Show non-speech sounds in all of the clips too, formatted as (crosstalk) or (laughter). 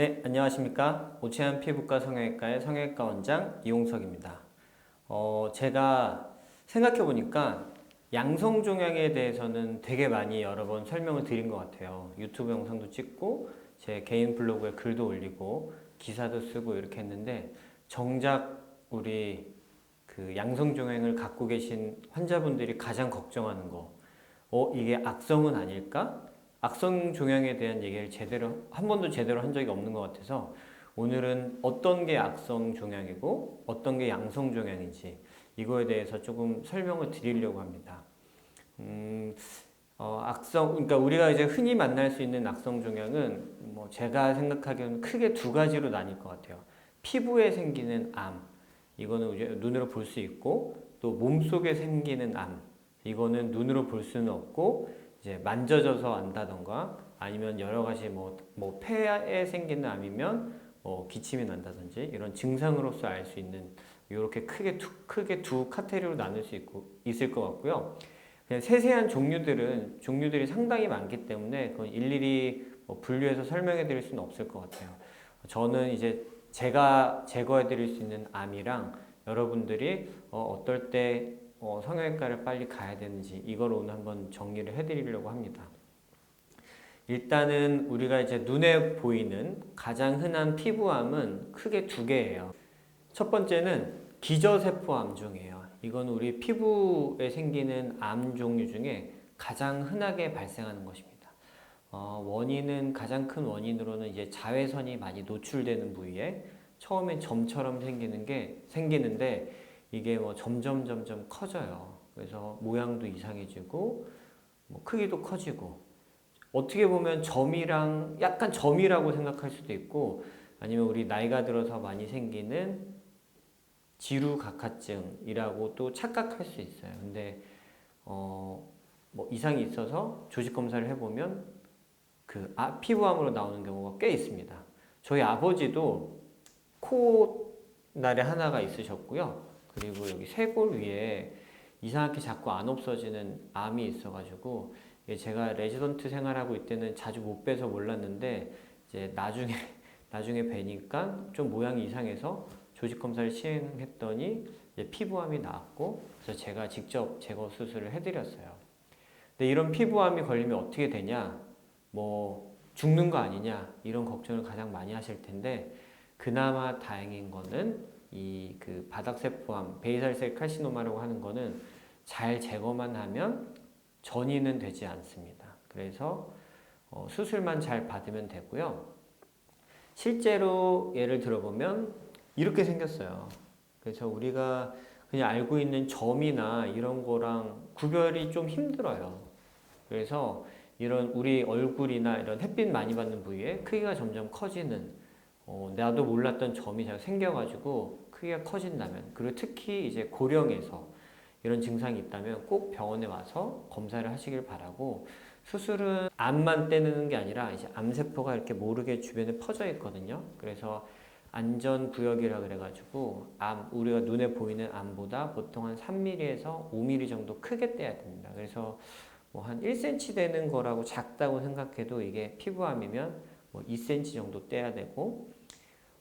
네, 안녕하십니까. 오채안 피부과 성형외과의 성형외과 원장 이용석입니다. 어, 제가 생각해 보니까 양성 종양에 대해서는 되게 많이 여러 번 설명을 드린 것 같아요. 유튜브 영상도 찍고 제 개인 블로그에 글도 올리고 기사도 쓰고 이렇게 했는데 정작 우리 그 양성 종양을 갖고 계신 환자분들이 가장 걱정하는 거, 어 이게 악성은 아닐까? 악성 종양에 대한 얘기를 제대로 한 번도 제대로 한 적이 없는 것 같아서 오늘은 어떤 게 악성 종양이고 어떤 게 양성 종양인지 이거에 대해서 조금 설명을 드리려고 합니다. 음, 어, 악성, 그러니까 우리가 이제 흔히 만날 수 있는 악성 종양은 뭐 제가 생각하기에는 크게 두 가지로 나뉠 것 같아요. 피부에 생기는 암, 이거는 이제 눈으로 볼 수 있고 또 몸속에 생기는 암, 이거는 눈으로 볼 수는 없고 이제 만져져서 안다던가 아니면 여러 가지 뭐, 뭐 폐에 생기는 암이면 뭐 기침이 난다든지 이런 증상으로서 알 수 있는 이렇게 크게 두, 크게 두 카테고리로 나눌 수 있고, 있을 것 같고요. 그냥 세세한 종류들은 종류들이 상당히 많기 때문에 그건 일일이 뭐 분류해서 설명해 드릴 수는 없을 것 같아요. 저는 이제 제가 제거해 드릴 수 있는 암이랑 여러분들이 어, 어떨 때 어, 성형외과를 빨리 가야 되는지 이걸 오늘 한번 정리를 해드리려고 합니다. 일단은 우리가 이제 눈에 보이는 가장 흔한 피부암은 크게 두 개예요. 첫 번째는 기저세포 암종이에요. 이건 우리 피부에 생기는 암 종류 중에 가장 흔하게 발생하는 것입니다. 어, 원인은 가장 큰 원인으로는 이제 자외선이 많이 노출되는 부위에 처음엔 점처럼 생기는 게 생기는데 이게 뭐 점점 점점 커져요. 그래서 모양도 이상해지고 뭐 크기도 커지고 어떻게 보면 점이랑 약간 점이라고 생각할 수도 있고 아니면 우리 나이가 들어서 많이 생기는 지루각화증이라고 또 착각할 수 있어요. 근데 어 뭐 이상이 있어서 조직 검사를 해보면 그 아, 피부암으로 나오는 경우가 꽤 있습니다. 저희 아버지도 코 날에 하나가 있으셨고요. 그리고 여기 쇄골 위에 이상하게 자꾸 안 없어지는 암이 있어가지고 제가 레지던트 생활하고 있때는 자주 못 빼서 몰랐는데 이제 나중에 (laughs) 나중에 뵈니까 좀 모양이 이상해서 조직 검사를 시행했더니 피부암이 나왔고 그래서 제가 직접 제거 수술을 해드렸어요. 근데 이런 피부암이 걸리면 어떻게 되냐? 뭐 죽는 거 아니냐? 이런 걱정을 가장 많이 하실 텐데 그나마 다행인 거는 이 그 바닥세포암, 베이살셀 칼시노마라고 하는 거는 잘 제거만 하면 전이는 되지 않습니다. 그래서 어, 수술만 잘 받으면 되고요. 실제로 예를 들어보면 이렇게 생겼어요. 그래서 우리가 그냥 알고 있는 점이나 이런 거랑 구별이 좀 힘들어요. 그래서 이런 우리 얼굴이나 이런 햇빛 많이 받는 부위에 크기가 점점 커지는 어, 나도 몰랐던 점이 잘 생겨가지고 크기가 커진다면 그리고 특히 이제 고령에서 이런 증상이 있다면 꼭 병원에 와서 검사를 하시길 바라고 수술은 암만 떼는 게 아니라 이제 암세포가 이렇게 모르게 주변에 퍼져 있거든요. 그래서 안전 구역이라 그래가지고 암 우리가 눈에 보이는 암보다 보통 한 3mm에서 5mm 정도 크게 떼야 됩니다. 그래서 뭐 한 1cm 되는 거라고 작다고 생각해도 이게 피부암이면 뭐 2cm 정도 떼야 되고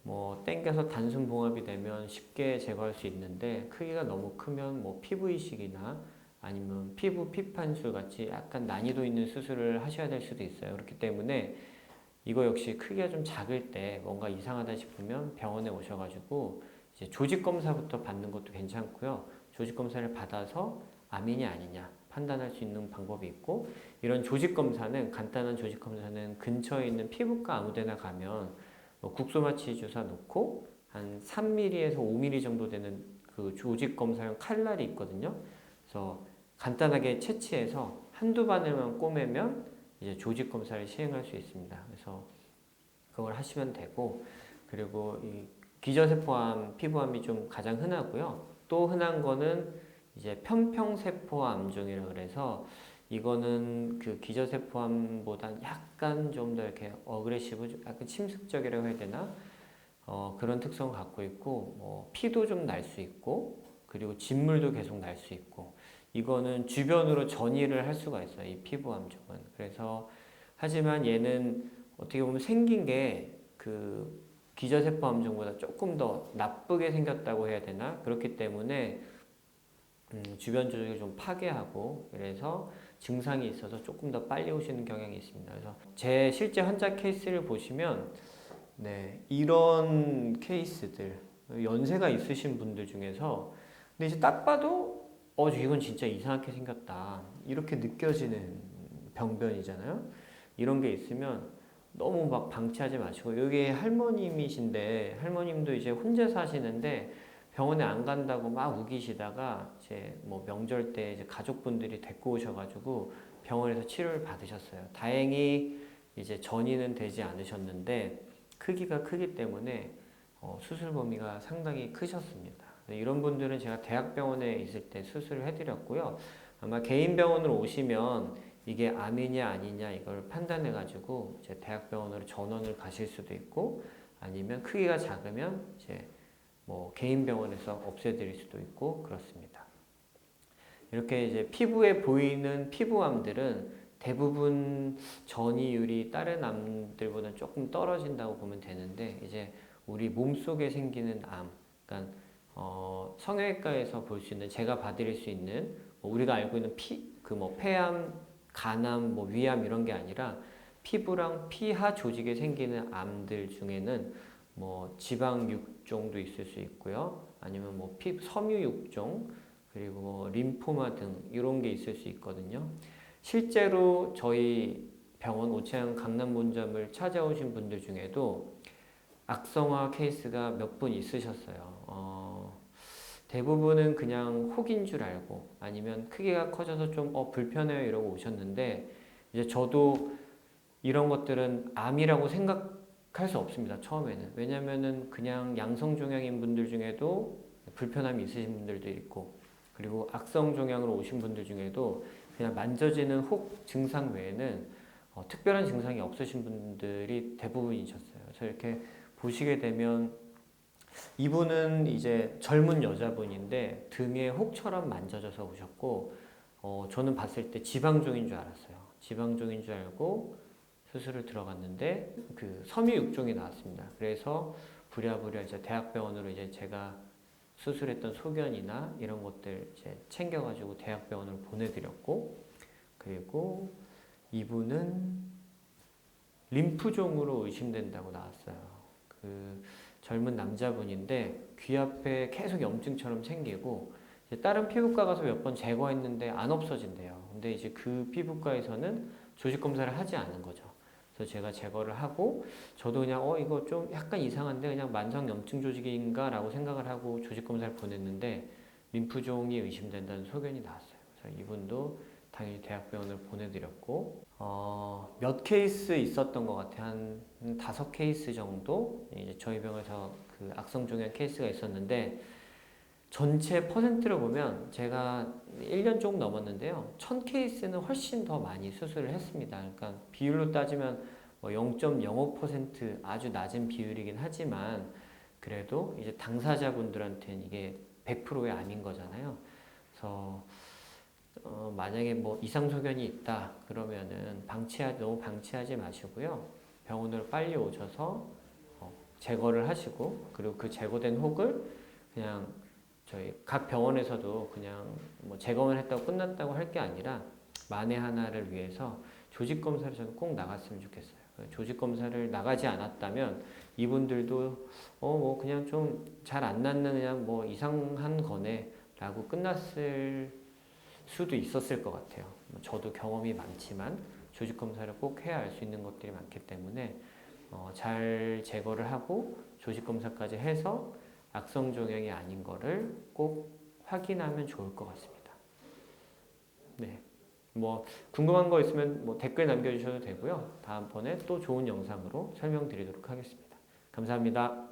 뭐 땡겨서 단순 봉합이 되면 쉽게 제거할 수 있는데 크기가 너무 크면 뭐 피부 이식이나 아니면 피부 피판술 같이 약간 난이도 있는 수술을 하셔야 될 수도 있어요. 그렇기 때문에 이거 역시 크기가 좀 작을 때 뭔가 이상하다 싶으면 병원에 오셔가지고 이제 조직 검사부터 받는 것도 괜찮고요. 조직 검사를 받아서 암이냐 아니냐 판단할 수 있는 방법이 있고 이런 조직 검사는 간단한 조직 검사는 근처에 있는 피부과 아무데나 가면 뭐 국소마취 주사 놓고 한 3mm에서 5mm 정도 되는 그 조직 검사용 칼날이 있거든요. 그래서 간단하게 채취해서 한두 바늘만 꼬매면 이제 조직 검사를 시행할 수 있습니다. 그래서 그걸 하시면 되고 그리고 이 기저세포암, 피부암이 좀 가장 흔하고요. 또 흔한 거는 이제 편평세포암 종이라 그래서 이거는 그 기저세포암보다 약간 좀 더 이렇게 어그레시브, 약간 침습적이라고 해야 되나? 어, 그런 특성을 갖고 있고, 뭐 피도 좀 날 수 있고, 그리고 진물도 계속 날 수 있고, 이거는 주변으로 전이를 할 수가 있어요. 이 피부암종은. 그래서, 하지만 얘는 어떻게 보면 생긴 게 그 기저세포 함정보다 조금 더 나쁘게 생겼다고 해야 되나? 그렇기 때문에 음, 주변 조직을 좀 파괴하고 그래서 증상이 있어서 조금 더 빨리 오시는 경향이 있습니다. 그래서 제 실제 환자 케이스를 보시면 네, 이런 케이스들 연세가 있으신 분들 중에서 근데 이제 딱 봐도 어 이건 진짜 이상하게 생겼다 이렇게 느껴지는 병변이잖아요. 이런 게 있으면 너무 막 방치하지 마시고 여기 할머님이신데 할머님도 이제 혼자 사시는데 병원에 안 간다고 막 우기시다가 이제 뭐 명절 때 이제 가족분들이 데리고 오셔가지고 병원에서 치료를 받으셨어요. 다행히 이제 전이는 되지 않으셨는데 크기가 크기 때문에 어, 수술 범위가 상당히 크셨습니다. 이런 분들은 제가 대학병원에 있을 때 수술을 해드렸고요. 아마 개인 병원으로 오시면 이게 암이냐 아니냐 이걸 판단해 가지고 이제 대학병원으로 전원을 가실 수도 있고 아니면 크기가 작으면 이제 뭐 개인 병원에서 없애드릴 수도 있고 그렇습니다. 이렇게 이제 피부에 보이는 피부암들은 대부분 전이율이 다른 암들보다 조금 떨어진다고 보면 되는데 이제 우리 몸 속에 생기는 암, 그러니까 어, 성형외과에서 볼 수 있는 제가 봐드릴 수 있는 뭐 우리가 알고 있는 피, 그 뭐 폐암, 간암, 뭐 위암 이런 게 아니라 피부랑 피하 조직에 생기는 암들 중에는 뭐 지방 육종도 있을 수 있고요. 아니면 뭐 피, 섬유 육종 그리고 뭐 림포마 등 이런 게 있을 수 있거든요. 실제로 저희 병원 오채양 강남 본점을 찾아오신 분들 중에도 악성화 케이스가 몇 분 있으셨어요. 어, 대부분은 그냥 혹인 줄 알고 아니면 크기가 커져서 좀 어, 불편해요 이러고 오셨는데 이제 저도 이런 것들은 암이라고 생각 할 수 없습니다. 처음에는. 왜냐면은 그냥 양성 종양인 분들 중에도 불편함이 있으신 분들도 있고 그리고 악성 종양으로 오신 분들 중에도 그냥 만져지는 혹 증상 외에는 어, 특별한 증상이 없으신 분들이 대부분이셨어요. 그래서 이렇게 보시게 되면 이분은 이제 젊은 여자분인데 등에 혹처럼 만져져서 오셨고 어, 저는 봤을 때 지방종인 줄 알았어요. 지방종인 줄 알고 수술을 들어갔는데 그 섬유 육종이 나왔습니다. 그래서 부랴부랴 이제 대학병원으로 이제 제가 수술했던 소견이나 이런 것들 이제 챙겨가지고 대학병원으로 보내드렸고 그리고 이분은 림프종으로 의심된다고 나왔어요. 그 젊은 남자분인데 귀 앞에 계속 염증처럼 생기고 다른 피부과 가서 몇 번 제거했는데 안 없어진대요. 근데 이제 그 피부과에서는 조직 검사를 하지 않은 거죠. 그래서 제가 제거를 하고 저도 그냥 어 이거 좀 약간 이상한데 그냥 만성 염증 조직인가라고 생각을 하고 조직 검사를 보냈는데 림프종이 의심된다는 소견이 나왔어요. 그래서 이분도 당연히 대학병원을 보내드렸고 어, 몇 케이스 있었던 것 같아요. 한, 한 다섯 케이스 정도 이제 저희 병원에서 그 악성 종양 케이스가 있었는데 전체 퍼센트를 보면 제가 1년 조금 넘었는데요. 1000 케이스는 훨씬 더 많이 수술을 했습니다. 그러니까 비율로 따지면 뭐 0.05% 아주 낮은 비율이긴 하지만 그래도 이제 당사자분들한테는 이게 100%의 암인 거잖아요. 그래서 어, 만약에 뭐 이상 소견이 있다 그러면은 방치하 너무 방치하지 마시고요. 병원으로 빨리 오셔서 어, 제거를 하시고 그리고 그 제거된 혹을 그냥 저희 각 병원에서도 그냥 뭐 제거만 했다고 끝났다고 할 게 아니라 만에 하나를 위해서 조직 검사를 저는 꼭 나갔으면 좋겠어요. 조직 검사를 나가지 않았다면 이분들도 어 뭐 그냥 좀 잘 안 낫는 그냥 뭐 이상한 거네라고 끝났을 수도 있었을 것 같아요. 뭐 저도 경험이 많지만 조직 검사를 꼭 해야 알 수 있는 것들이 많기 때문에 어, 잘 제거를 하고 조직 검사까지 해서 악성 종양이 아닌 거를 꼭 확인하면 좋을 것 같습니다. 네. 뭐 궁금한 거 있으면 뭐 댓글 남겨 주셔도 되고요. 다음번에 또 좋은 영상으로 설명드리도록 하겠습니다. 감사합니다.